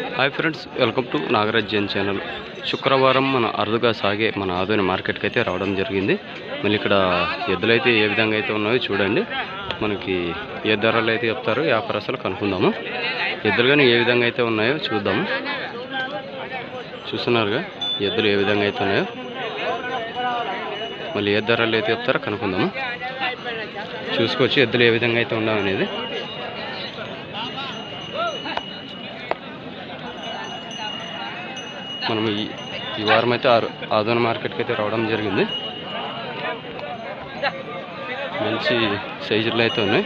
Hi friends welcome to Nagaraj Jain channel శుక్రవారం మన అరుదుగా సాగే మన ఆదోని మార్కెట్కి అయితే రావడం జరిగింది. మళ్ళీ ఇక్కడ ఎద్దులు అయితే ఏ విధంగా అయితే ఉన్నాయో చూడండి. మనకి ఏ ధరలు అయితే చెప్తారో వ్యాపారస్తులు కనుక్కుందాము. ఎద్దులు కానీ ఏ విధంగా అయితే ఉన్నాయో చూద్దాము. చూస్తున్నారుగా ఎద్దులు ఏ విధంగా అయితే ఉన్నాయో. మళ్ళీ ఏ ధరలు అయితే చెప్తారో కనుక్కుందాము. చూసుకోవచ్చు ఎద్దులు ఏ విధంగా అయితే ఉన్నాయనేది మనం ఈ ఈ వారం అయితే ఆరు ఆదోన మార్కెట్కి అయితే రావడం జరిగింది. మంచి సైజులు అయితే ఉన్నాయి.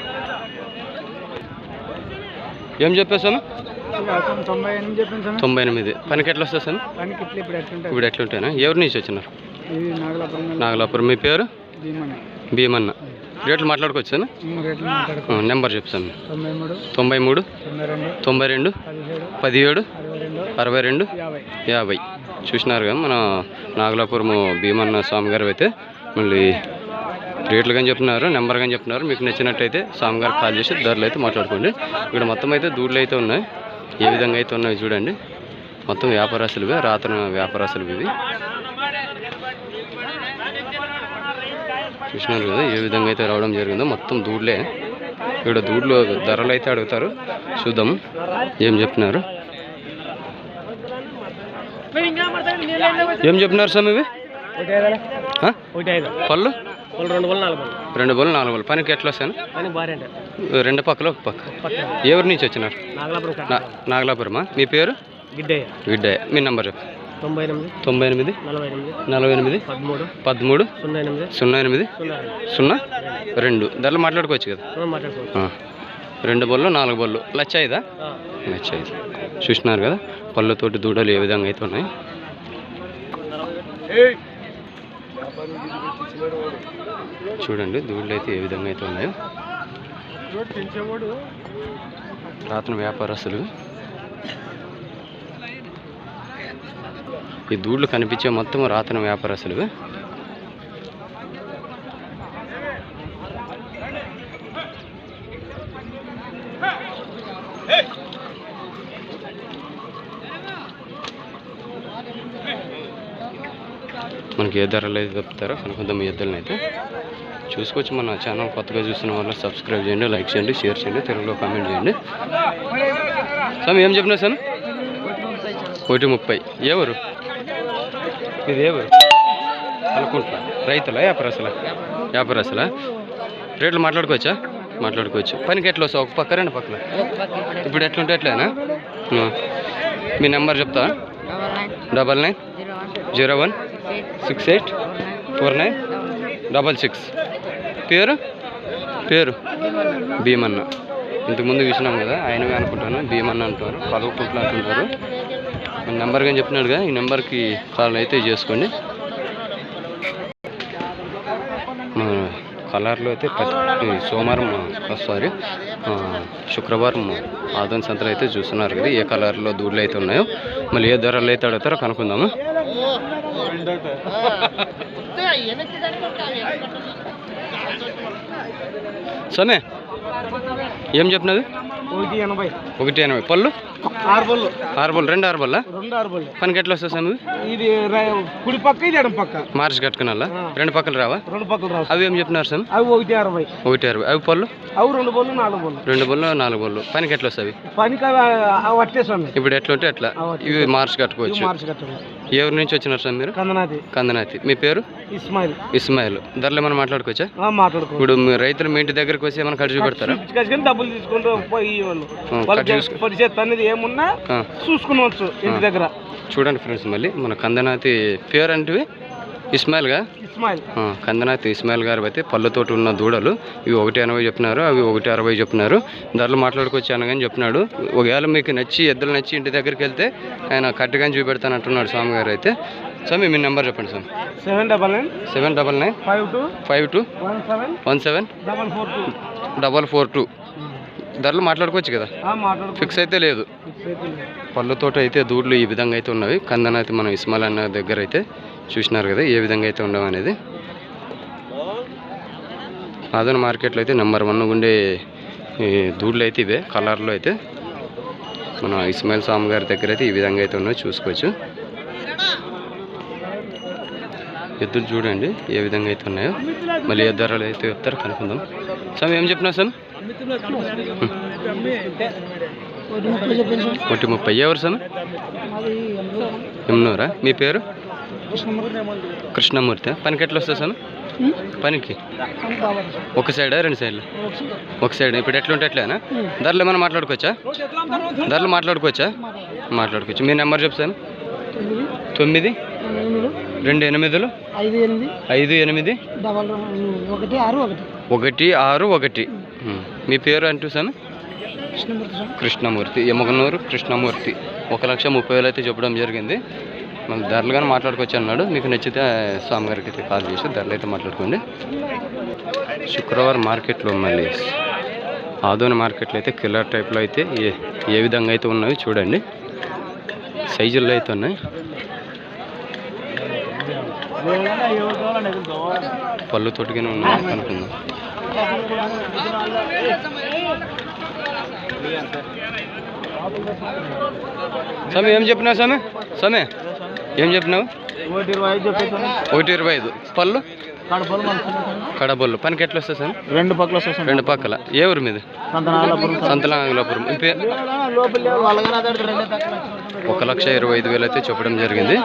ఏం చెప్పేసాను తొంభై ఎనిమిది. పనికి ఎట్లా వస్తుంది సార్? ఇప్పుడు ఎట్లుంటాయినా ఎవరి నుంచి వచ్చినారు? నాగలాపురం. మీ పేరు? భీమని భీమన్న. రేట్లు మాట్లాడుకోవచ్చాను నెంబర్ చెప్తాను. తొంభై మూడు తొంభై రెండు పదిహేడు అరవై రెండు? యాభై. చూసినారు కదా మన నాగలాపురము భీమన్న స్వామి గారు అయితే మళ్ళీ రేట్లు కానీ చెప్తున్నారు నెంబర్ కానీ చెప్తున్నారు. మీకు నచ్చినట్టయితే స్వామి గారు కాల్ చేసి ధరలు అయితే మాట్లాడుకోండి. ఇక్కడ మొత్తం అయితే దూడ్లు అయితే ఉన్నాయి. ఏ విధంగా అయితే ఉన్నాయో చూడండి. మొత్తం వ్యాపారస్తులువే రాత్రి వ్యాపారస్తులు ఇవి. చూసినారు కదా ఏ విధంగా అయితే రావడం జరిగిందో. మొత్తం దూడ్లే. ఇక్కడ దూడ్లు ధరలు అయితే అడుగుతారు. చూద్దాము ఏం చెప్తున్నారు? ఏం ఇవి ఆ? ఒకటి ఐదు పళ్ళు? రెండు వందలు నాలుగు రెండు బళ్ళు నాలుగు బళ్ళు. పనికి ఎట్లా వస్తాను? రెండు పక్కలు ఒక పక్క. ఎవరి నుంచి వచ్చినారు? నాగలాపురమా? మీ పేరు? గిడ్డయ్య. మీ నెంబర్ చెప్పు. తొంభై ఎనిమిది. తొంభై ఎనిమిది. నలభై ఎనిమిది. పదమూడు. పదమూడు. సున్నా ఎనిమిది. సున్నా ఎనిమిది. సున్నా రెండు. ధరలు మాట్లాడుకోవచ్చు కదా. రెండు బళ్ళు నాలుగు బళ్ళు. లచ్చ ఐదా. లచ్చ ఐదు చూసినారు కదా పళ్ళతోటి దూడలు ఏ విధంగా అయితే ఉన్నాయి. చూడండి దూడలు అయితే ఏ విధంగా అయితే ఉన్నాయో. రాత్రి వ్యాపారస్తులు. ఈ దూడ్లు కనిపించే మొత్తం రాతన వ్యాపారస్తులు. మనకి ఏ ధరలు అయితే చెప్తారో కనుకుందాం ఈ ఎద్దులను అయితే. చూసుకోవచ్చు మన ఛానల్ కొత్తగా చూస్తున్న వాళ్ళు సబ్స్క్రైబ్ చేయండి లైక్ చేయండి షేర్ చేయండి తెలుగులో కామెంట్ చేయండి. సార్ ఏం చెప్పినా సార్? ఒకటి ముప్పై. ఎవరు ఇది ఎవరు అనుకుంటా రైతులా వ్యాపారస్తులా? వ్యాపారస్తులా? రేట్లు మాట్లాడుకోవచ్చా? మాట్లాడుకోవచ్చు. పనికి ఎట్లా వస్తావు? ఒక పక్క రెండు పక్కల? ఇప్పుడు ఎట్లుంటే ఎట్లేనా ఆ. మీ నెంబర్ చెప్తా double nine. Zero one. Six eight four nine double six పేరు? పేరు? భీమన్న. ఇంతకుముందు చూసినాం కదా ఆయనవే అనుకుంటాను భీమన్న అంటారు కలుగుకుంటున్నా అంటుంటారు నెంబర్ కానీ చెప్పినాడుగా ఈ నెంబర్కి కాల్ అయితే చేసుకోండి. కలర్లు కలర్లో అయితే సోమవారం సారీ శుక్రవారం ఆదం సంతలు అయితే చూస్తున్నారు కదా ఏ కలర్లో దూడలు అయితే ఉన్నాయో. మళ్ళీ ఏ ధరలు అయితే అడుగుతారో కనుక్కుందాము. సమే ఏం చెప్పినది? ఒకటి ఎనభై. ఒకటి ఎనభై. పళ్ళు? ఆరు బళ్ళు ఆరు బళ్ళు రెండు ఆరు బళ్ళ రెండు ఆరు బళ్ళు పనికి ఎట్లా వస్తుంది ఇది కుడి పక్క ఇది ఎడం పక్క. మార్చి కట్టుకున్నా రెండు పక్కలు రావా? రెండు పక్కలు రావు అవి ఏం చెప్పినారు సార్? అవి ఒకటి అరవై. ఒకటి అరవై. అవి పళ్ళు? అవి రెండు బళ్ళు నాలుగు బళ్ళు రెండు బళ్ళు నాలుగు బళ్ళు పనికి ఎట్లా వస్తాయి పనికి అవి అట్టేసాను ఇప్పుడు ఎట్లా ఉంటే అట్లా. ఇవి మార్చి కట్టుకోవచ్చు. మార్చి కట్టండి ఎవరి నుంచి వచ్చినారు సార్ మీరు? కందనాది. కందనాతి మీ పేరు? ఇస్మాయిల్. ఇస్మాయిల్. ధరలు ఏమైనా మాట్లాడుకోవచ్చా? మాట్లాడుకో ఇప్పుడు మీ రైతులు మీ ఇంటి దగ్గరికి వచ్చి ఏమైనా ఖర్చు పెడతారా? కానీ డబ్బులు తీసుకుంటూ పోయి వాళ్ళు వాళ్ళకి అనేది ఏమున్నా చూసుకునవచ్చు ఇంటి దగ్గర. చూడండి ఫ్రెండ్స్ మళ్ళీ మన కందనాతి పేరు అంటే ఇస్మాయిల్గా ఇస్మాయిల్. కందనాతి ఇస్మాయిల్ గారు అయితే పళ్ళతోటి ఉన్న దూడలు. ఇవి ఒకటి ఎనభై చెప్పినారు అవి ఒకటి అరవై చెప్పినారు. ధరలు మాట్లాడుకోవచ్చు అనగాని చెప్పినాడు. ఒకవేళ మీకు నచ్చి ఎద్దులు నచ్చి ఇంటి దగ్గరికి వెళ్తే ఆయన కట్టుగాని చూపెడతాను అంటున్నాడు స్వామి గారు అయితే. స్వామి మీ నెంబర్ చెప్పండి స్వామి seven double nine seven double nine five two five two one seven one seven double four two. Double four two. ధరలు మాట్లాడుకోవచ్చు కదా? ఫిక్స్ అయితే లేదు. పళ్ళతోటి అయితే దూడ్లు ఈ విధంగా అయితే ఉన్నవి. కందనైతే మనం ఇస్మాల్ అన్న దగ్గర అయితే చూసినారు కదా ఏ విధంగా అయితే ఉండవు అనేది. ఆదన మార్కెట్లో అయితే నెంబర్ వన్ ఉండే ఈ దూడ్లు అయితే ఇవే కలర్లో అయితే. మన ఇస్మాయిల్ స్వామి గారి దగ్గర అయితే ఈ విధంగా అయితే ఉన్నాయో చూసుకోవచ్చు. ఎద్దులు చూడండి ఏ విధంగా అయితే ఉన్నాయో. మళ్ళీ ఏ ధరలు అయితే చెప్తారో కనుక్కుందాం. స్వామి ఏం చెప్పినా సార్? ఒకటి ముప్పై. ఎవరు సార్? ఎమ్నూరా? మీ పేరు? కృష్ణమూర్తి. పనికి ఎట్లా వస్తుంది సార్? పనికి? ఒక సైడా రెండు సైడ్లు? ఒక సైడ్. ఇప్పుడు ఎట్లుంటే ఎట్లేనా ధరలు ఏమైనా మాట్లాడుకోవచ్చా? ధరలు మాట్లాడుకోవచ్చా? మాట్లాడుకోవచ్చు. మీ నెంబర్ చెప్తాను తొమ్మిది? రెండు ఎనిమిదిలు? ఐదు ఎనిమిది. ఐదు ఎనిమిది? డబల్ ఒకటి ఆరు ఒకటి. ఒకటి ఆరు ఒకటి. మీ పేరు అంటూ సార్? కృష్ణమూర్తి ఎమ్మగనూరు కృష్ణమూర్తి. ఒక లక్ష ముప్పై వేలు అయితే చెప్పడం జరిగింది. మళ్ళీ ధరలు కానీ మాట్లాడుకోవచ్చు అన్నాడు. మీకు నచ్చితే స్వామి గారికి అయితే కాల్ చేసి ధరలు అయితే మాట్లాడుకోండి. శుక్రవారం మార్కెట్లో మళ్ళీ ఆదోని మార్కెట్లో అయితే కిల్లర్ టైప్లో అయితే ఏ ఏ విధంగా అయితే ఉన్నాయో చూడండి. సైజుల్లో అయితే ఉన్నాయి. పళ్ళు తోటిగానే ఉన్నాయి అనుకుందాం. స్వామి ఏం చెప్పినావు స్వామి? స్వామి ఏం చెప్పినావు? ఒకటి ఇరవై ఐదు ఒకటి ఇరవై ఐదు. పళ్ళు? కడబొల్లు పనికి ఎట్లా వస్తుంది స్వామి రెండు పక్కల వస్తాయి రెండు పక్కల. ఏ ఊరు మీద? సంతలాంగులాపురం ఒక లక్ష ఇరవై ఐదు వేలు అయితే చెప్పడం జరిగింది.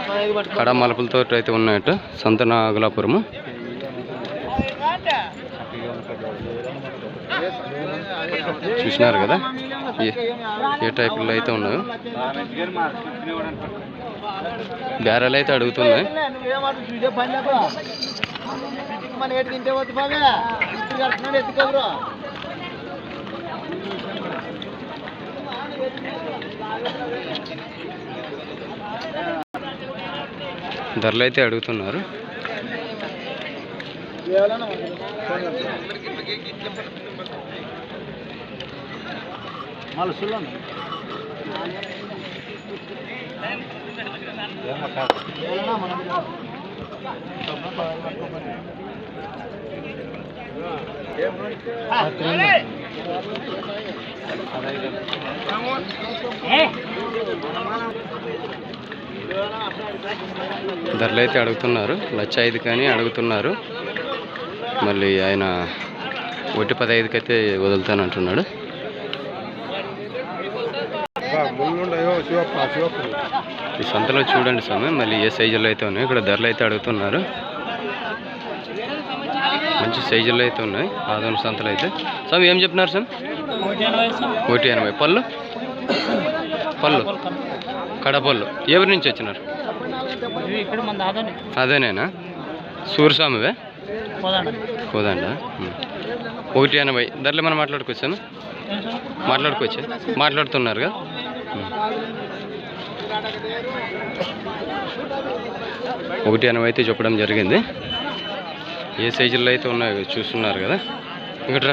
కడ మలుపులతో అయితే ఉన్నాయట సంతనాగులాపురము. చూసినారు కదా? ఏ ఏ టైపుల్లో అయితే ఉన్నాయో బేరాలు అయితే అడుగుతున్నాయి. నువ్వేమాత్రం చూసే పని లేకుండా మన ఏడు తింటే వద్దు బాగా ఇప్పుడు కడుతున్నాడు ఎత్తుకోబరు ధరలు అయితే అడుగుతున్నారు. మళ్ళీ ధరలు అయితే అడుగుతున్నారు. లక్ష ఐదు కానీ అడుగుతున్నారు. మళ్ళీ ఆయన ఒకటి పదహైదుకి అయితే వదులుతానంటున్నాడు ఈ సంతలో చూడండి స్వామి. మళ్ళీ ఏ సైజులో అయితే ఉన్నాయి ఇక్కడ ధరలు అయితే అడుగుతున్నారు. మంచి సైజుల్లో అయితే ఉన్నాయి. ఆదోని సంతలు అయితే. స్వామి ఏం చెప్పినారు స్వామి ఒకటి ఎనభై. పళ్ళు? పళ్ళు. కడపళ్ళు. ఎవరి నుంచి వచ్చినారు? అదేనేనా? సూర్యస్వామివే పోదండా ఒకటి ఎనభై. ధరలు మనం మాట్లాడుకోవచ్చాను మాట్లాడుకోవచ్చా? మాట్లాడుతున్నారుగా? ఒకటి ఎనభై అయితే చెప్పడం జరిగింది. ఏ సైజుల్లో అయితే ఉన్నాయో చూస్తున్నారు కదా. ఇక్కడ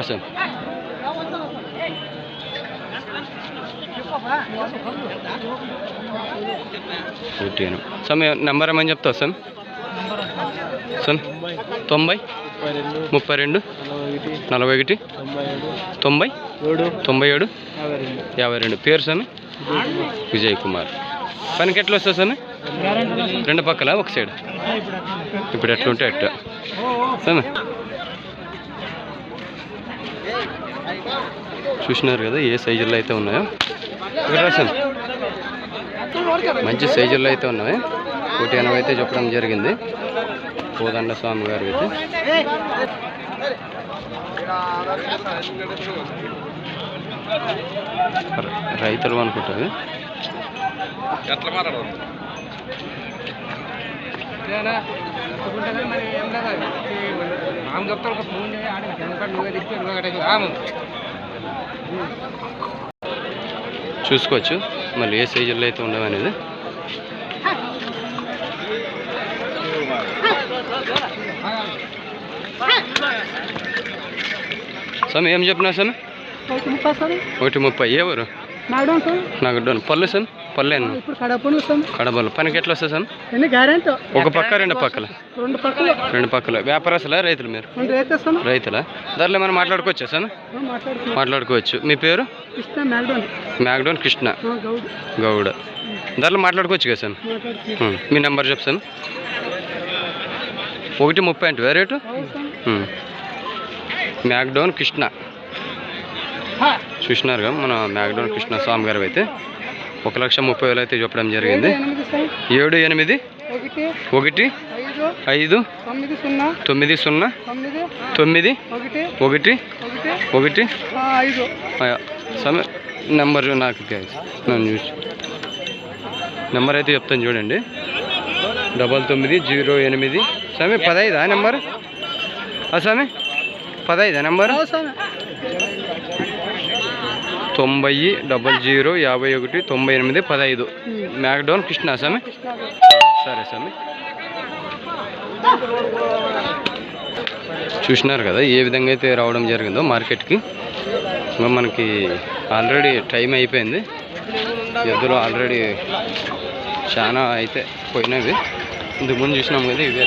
ఒకటి ఎనభై. సమయం నెంబర్ ఏమని చెప్తావు సార్? సార్ తొంభై ముప్పై రెండు నలభై ఒకటి తొంభై తొంభై ఏడు యాభై రెండు. యాభై రెండు. పేరు స్వామి విజయ్ కుమార్. పనికి ఎట్లా వస్తుంది సార్ రెండు పక్కల ఒక సైడ్? ఇప్పుడు ఎట్లుంటే ఎట్ట సరే చూసినారు కదా ఏ సైజుల్లో అయితే ఉన్నాయో? ఇక్కడ రాశాను మంచి సైజుల్లో అయితే ఉన్నాయి ఒకటి ఎనభై అయితే చెప్పడం జరిగింది. కోదండ స్వామి గారు అయితే. రైతులు అనుకుంటుంది చూసుకోవచ్చు. మళ్ళీ ఏ సైజుల్లో అయితే ఉండవు అనేది. స్వామి ఏం చెప్పినా స్వామి? ఒకటి ముప్పై ఏ ఊరు మేడం సార్ నాకు పళ్ళు సార్? సార్. కడబలు పనికి ఎట్లా వస్తుంది సార్? ఒక పక్క రెండు పక్కల. రెండు పక్కలు. వ్యాపారస్తులా రైతులు మీరు? రైతులా ధరలు ఏమైనా మాట్లాడుకోవచ్చా సార్? మాట్లాడుకోవచ్చు. మీ పేరు? మ్యాక్డోన్ కృష్ణ. గౌడ్. ధరలు మాట్లాడుకోవచ్చు కదా సార్. మీ నెంబర్ చెప్తాను ఒకటి ముప్పై అంటే. రేటు. మ్యాక్డోన్ కృష్ణ. చూసినారుగా మన మ్యాక్డోన్ కృష్ణస్వామి గారు అయితే. ఒక లక్ష ముప్పై వేలు అయితే చెప్పడం జరిగింది. ఏడు ఎనిమిది ఒకటి ఐదు తొమ్మిది సున్నా తొమ్మిది ఒకటి ఒకటి ఒకటి నెంబర్ నాకు నన్ను చూసి. నెంబర్ అయితే చెప్తాను చూడండి. డబల్ తొమ్మిది జీరో ఎనిమిది. స్వామి పదైదా నెంబర్? ఆ స్వామి పదైదా నెంబర్? తొంభై డబల్ జీరో యాభై ఒకటి తొంభై ఎనిమిది పదహైదు. మ్యాక్డౌన్ కృష్ణ స్వామి సరే స్వామి. చూసినారు కదా ఏ విధంగా అయితే రావడం జరిగిందో మార్కెట్కి. మనకి ఆల్రెడీ టైం అయిపోయింది. ఎద్దులు ఆల్రెడీ చాలా అయితే పోయినవి. ఇంతకు ముందు చూసినాం కదా ఇవే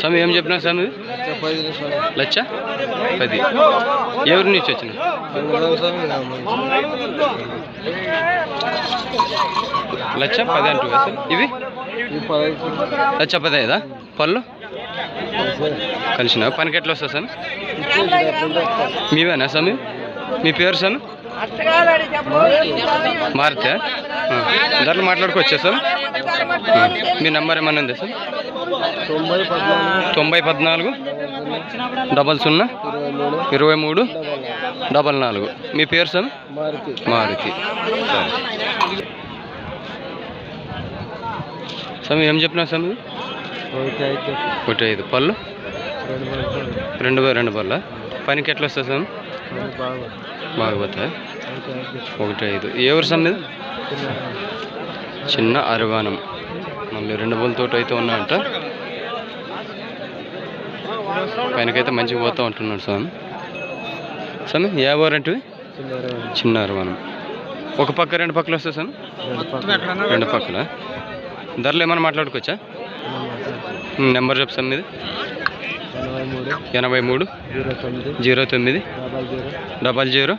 స్వామి ఏం చెప్పినా స్వామి? లచ్చ? పది. ఎవరి నుంచి వచ్చిన లచ్చ పది అంటూ సార్. ఇవి? లచ్చ పది ఐదా పళ్ళు? కలిసిన పనికి ఎట్లా వస్తా సార్ మీవేనా స్వామి? మీ పేరు సార్ మారితే? ధరలు మాట్లాడుకోవచ్చా సార్? మీ నెంబర్ ఏమైనా ఉందా సార్? తొంభై పద్నాలుగు డబల్ సున్నా ఇరవై మూడు డబల్ నాలుగు. మీ పేరు సార్? మారుతి. సార్. ఏం చెప్పినా సార్ ఒకటి ఐదు ఒకటి ఐదు. పళ్ళు? రెండు రెండు బై రెండు పళ్ళ. పనికి ఎట్లా వస్తుంది సార్? పోతాయి ఒకటి ఐదు. ఏ ఊరు స్వామి ఇది? చిన్న అరవానం మళ్ళీ రెండు బోలతోటి అయితే ఉన్నాయంట. పైనకైతే మంచిగా పోతూ ఉంటున్నాడు స్వామి. స్వామి ఏ ఊరు అంటే చిన్న అరవానం ఒక పక్క రెండు పక్కలు వస్తాయి స్వామి. రెండు పక్కల? ధరలు ఏమైనా మాట్లాడుకోవచ్చా? నెంబర్ చెప్తాం మీది. ఎనభై మూడు. జీరో తొమ్మిది. Double zero.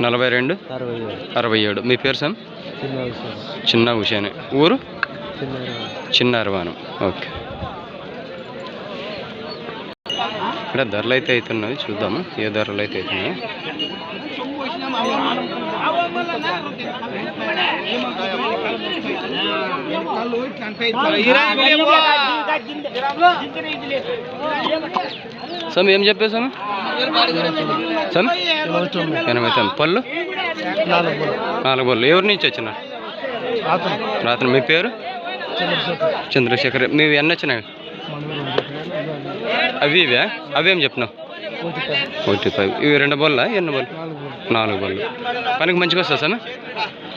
నలభై రెండు. అరవై ఏడు. మీ పేరు సార్? చిన్న ఉషానే ఊరు? చిన్న అరవానం ఓకే. ఇక్కడ ధరలు అయితే అవుతున్నాయి. చూద్దాము. ఏ ధరలు అయితే అవుతున్నాయి? సమ్ ఏం ఇరవై తొమ్మిది ఎనభై తొమ్మిది. పళ్ళు? నాలుగు పళ్ళు. ఎవరి నుంచి వచ్చిన రాత్రి. మీ పేరు? చంద్రశేఖర్. మీవి ఎన్ని వచ్చినాయి? అవి ఇవే? అవేం చెప్పినావు? ఒకటి ఫైవ్. ఇవి రెండు బోళ్ళ ఎన్ని బోళ్ళు నాలుగు బళ్ళు. పనికి మంచిగా వస్తా సార్?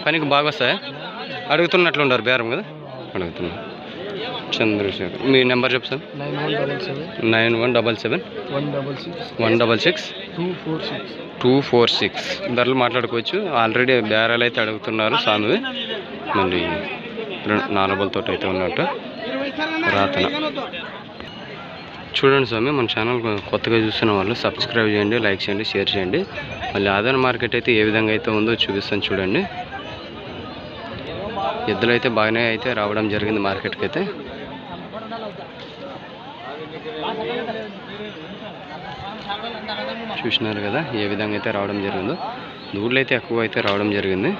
పనికి బాగా వస్తాయా? అడుగుతున్నట్లు ఉన్నారు బేరం కదా? అడుగుతున్నా. చంద్రశేఖర్ మీ నెంబర్ చెప్పు sir. Nine one double seven. One double six. Two four six. ధరలు మాట్లాడుకోవచ్చు. ఆల్రెడీ బేరాలు అయితే అడుగుతున్నారు స్వామి మళ్ళీ నాలుగు బలతో అయితే ఉన్నట్టు. రాతన. చూడండి స్వామి మన ఛానల్ కొత్తగా చూస్తున్న వాళ్ళు సబ్స్క్రైబ్ చేయండి లైక్ చేయండి షేర్ చేయండి. మళ్ళీ ఆదాయ మార్కెట్ అయితే ఏ విధంగా అయితే ఉందో చూపిస్తాను చూడండి. ఎద్దులు అయితే బాగానే అయితే రావడం జరిగింది మార్కెట్కి అయితే. చూసినారు కదా ఏ విధంగా అయితే రావడం జరిగిందో. దూడలు అయితే ఎక్కువ అయితే రావడం జరిగింది.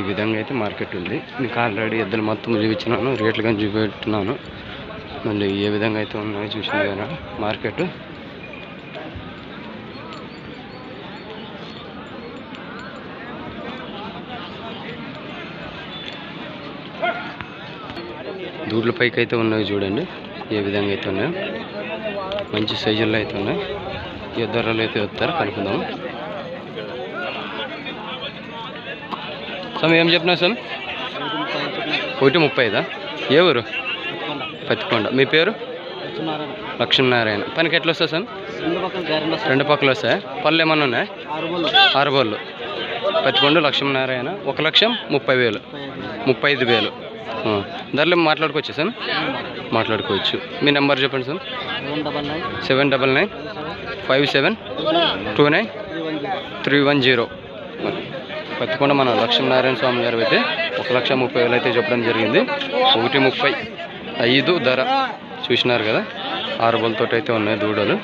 ఈ విధంగా అయితే మార్కెట్ ఉంది. మీకు ఆల్రెడీ ఎద్దులు మొత్తం చూపించినాను. రేట్లు కానీ చూపెట్టున్నాను. మళ్ళీ ఏ విధంగా అయితే ఉన్నాయో చూసింది కదా మార్కెట్. దూడ్ల పైకి అయితే ఉన్నాయి చూడండి. ఏ విధంగా అయితే ఉన్నాయో. మంచి సైజుల్లో అయితే ఉన్నాయి. ఏ ధరలు అయితే వస్తారు. కనుక్కుందాము స్వామి ఏం చెప్పినా స్వామి? ఒకటి ముప్పై ఐదా? ఏ ఊరు? పత్తికొండ. మీ పేరు? లక్ష్మీనారాయణ. పనికి ఎట్లా వస్తా సార్ రెండు పక్కలు వస్తాయా? పళ్ళు ఏమన్నా ఉన్నాయి? ఆరు బళ్ళు పత్తికొండ లక్ష్మీనారాయణ. ఒక లక్షం ముప్పై వేలు. ముప్పై ఐదు వేలు. ధరలు మాట్లాడుకోవచ్చు సార్ మాట్లాడుకోవచ్చు. మీ నెంబర్ చెప్పండి sir seven double nine five seven two nine three one zero. Peddakonda మన లక్ష్మీనారాయణ స్వామి గారు అయితే ఒక లక్ష ముప్పై వేలు అయితే చెప్పడం జరిగింది. ఒకటి ముప్పై ఐదు ధర చూసినారు కదా. ఆరు బలతో అయితే ఉన్నాయి దూడలు.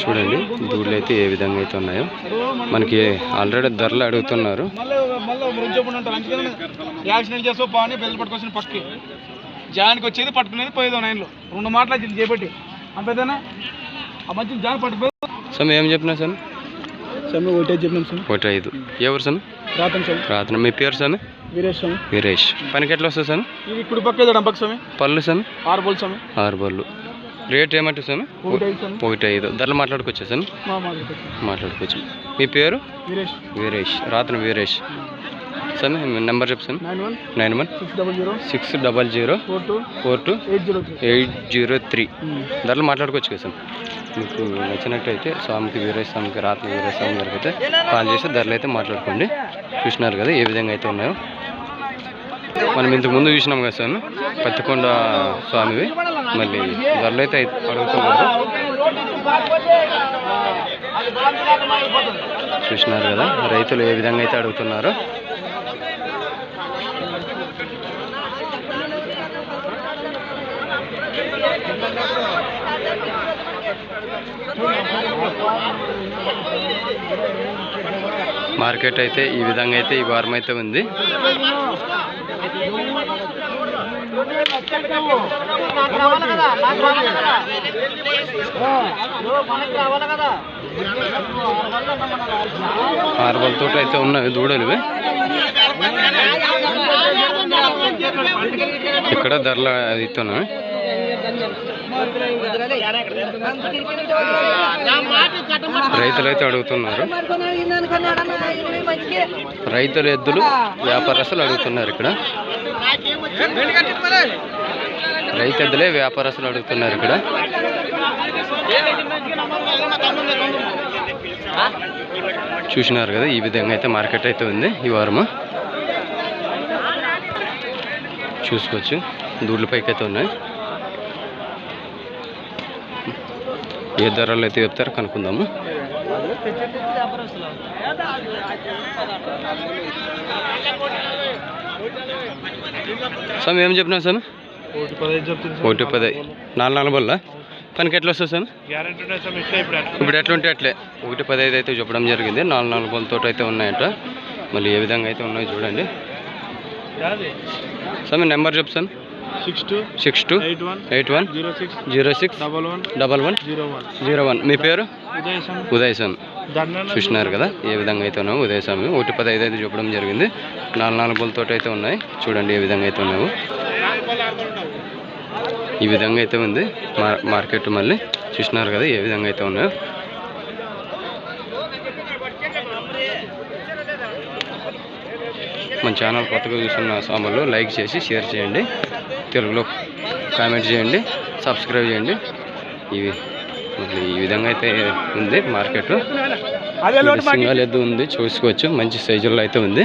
చూడండి దూడలు అయితే ఏ విధంగా అయితే ఉన్నాయో. మనకి ఆల్రెడీ ధరలు అడుగుతున్నారు. మళ్ళీ యాక్సిడెంట్ చేస్తావు పాని బెల్ పట్టుకొచ్చిన పక్కకి జాన్కి వచ్చేది పట్టుకునేది పోయేదో నైన్లో. రెండు మాటలు వచ్చింది చేపట్టి. అంతేనా ఆ మంచి జాన్ పట్టుకు స్వామి ఏం చెప్పినా సార్ సమ్మె ఒకటే చెప్పినాం సార్ ఒకటి ఐదు. ఎవరు సార్ రాతం స్వామి. రాత్రి మీ పేరు స్వామి? వీరేష్ స్వామి. వీరేష్. పనికి ఎట్లా వస్తుంది స్వామి? ఇది ఇప్పుడు పక్క పక్క స్వామి. పళ్ళు స్వామి? ఆరు బోల్ స్వామి. ఆరు బళ్ళు. రేట్ ఏమంటారు స్వామి? ఒకటి ఐదు స్వామి. ధరలు మాట్లాడుకోవచ్చా స్వామి? మాదిరి మాట్లాడుకోవచ్చు మీ పేరు? వీరేష్. వీరేష్. రాత్రి వీరేష్. స్వామి నెంబర్ స్వామి. Nine one nine one six double zero six double zero four two eight zero three. Eight zero three. ధరలు మాట్లాడుకోవచ్చు కదా సార్ మీకు నచ్చినట్టయితే స్వామికి వీరేష్ రాత్రి వీరేష్ స్వామి గారికి అయితే కాల్ చేసి ధరలు అయితే మాట్లాడుకోండి. చూసినారు కదా ఏ విధంగా అయితే ఉన్నాయో. మనం ఇంతకు ముందు చూసినాం కదా సార్ పత్తికొండ స్వామివి. మళ్ళీ ధరలు అయితే అడుగుతున్నారు. చూసినారు కదా రైతులు ఏ విధంగా అయితే అడుగుతున్నారో. మార్కెట్ అయితే ఈ విధంగా అయితే ఈ వారం అయితే ఉంది. ఆరుబలతో అయితే ఉన్నాయి దూడలు ఇక్కడ ధరలు ఇస్తున్నాయి. రైతులు అయితే అడుగుతున్నారు. రైతుల ఎద్దులు వ్యాపారస్తులు అడుగుతున్నారు ఇక్కడ. రైతు ఎద్దులే వ్యాపారస్తులు అడుగుతున్నారు ఇక్కడ. చూసినారు కదా ఈ విధంగా అయితే మార్కెట్ అయితే ఉంది ఈ వారము. చూసుకోవచ్చు. దూడ్ల పైకి అయితే ఉన్నాయి. ఏ ధరలు అయితే చెప్తారో కనుక్కుందాము. స్వామి ఏం చెప్పినా స్వామి? ఒకటి పది నాలుగు నాలుగు వల్ల పనికి ఎట్లా వస్తుంది సార్ ఇప్పుడు ఇప్పుడు ఎట్లుంటే అట్లే. ఒకటి పదహైదు అయితే చెప్పడం జరిగింది. నాలుగు నాలుగు బొలతో అయితే ఉన్నాయంట. మళ్ళీ ఏ విధంగా అయితే ఉన్నాయో చూడండి. స్వామి నెంబర్ చెప్తాను six two eight one zero six double one zero one మీ పేరు? ఉదయ్ స్వామి చూసినారు కదా ఏ విధంగా అయితే ఉన్నావు ఉదయ స్వామి ఒకటి పదహైదు అయితే చెప్పడం జరిగింది. నాలుగు నాలుగు బొలతో అయితే ఉన్నాయి. చూడండి ఏ విధంగా అయితే ఉన్నావు. ఈ విధంగా అయితే ఉంది. మార్ మార్కెట్ మళ్ళీ. చూసినారు కదా ఏ విధంగా అయితే ఉన్నాయో మన ఛానల్ కొత్తగా చూస్తున్న సామాన్లు లైక్ చేసి షేర్ చేయండి. తెలుగులో కామెంట్ చేయండి సబ్స్క్రైబ్ చేయండి. ఇవి మళ్ళీ ఈ విధంగా అయితే ఉంది మార్కెట్. సింగల్ ఎద్దు ఉంది చూసుకోవచ్చు. మంచి సైజుల్లో అయితే ఉంది.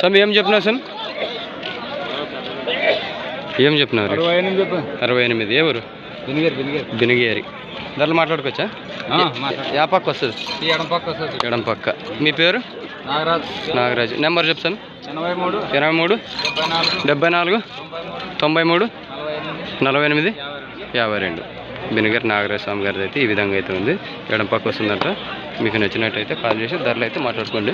సార్ ఏం చెప్పినారు సార్? ఏం చెప్పినారు? అరవై ఎనిమిది ఎవరు? బినిగేరు ధరలు మాట్లాడుకోవచ్చా? యా పక్క వస్తుంది. ఎడం పక్క వస్తుంది. ఎడం పక్క. మీ పేరు? నాగరాజ్. నాగరాజు. నెంబర్ చెప్తాను ఎనభై మూడు. ఇరవై మూడు. డెబ్బై నాలుగు. తొంభై మూడు. నలభై ఎనిమిది. నలభై ఎనిమిది. యాభై రెండు. బినిగర్ నాగరాజ స్వామి గారిది అయితే ఈ విధంగా అయితే ఉంది. ఎడం పక్క వస్తుందంట. మీకు నచ్చినట్టయితే కాల్ చేసి ధరలు అయితే మాట్లాడుకోండి.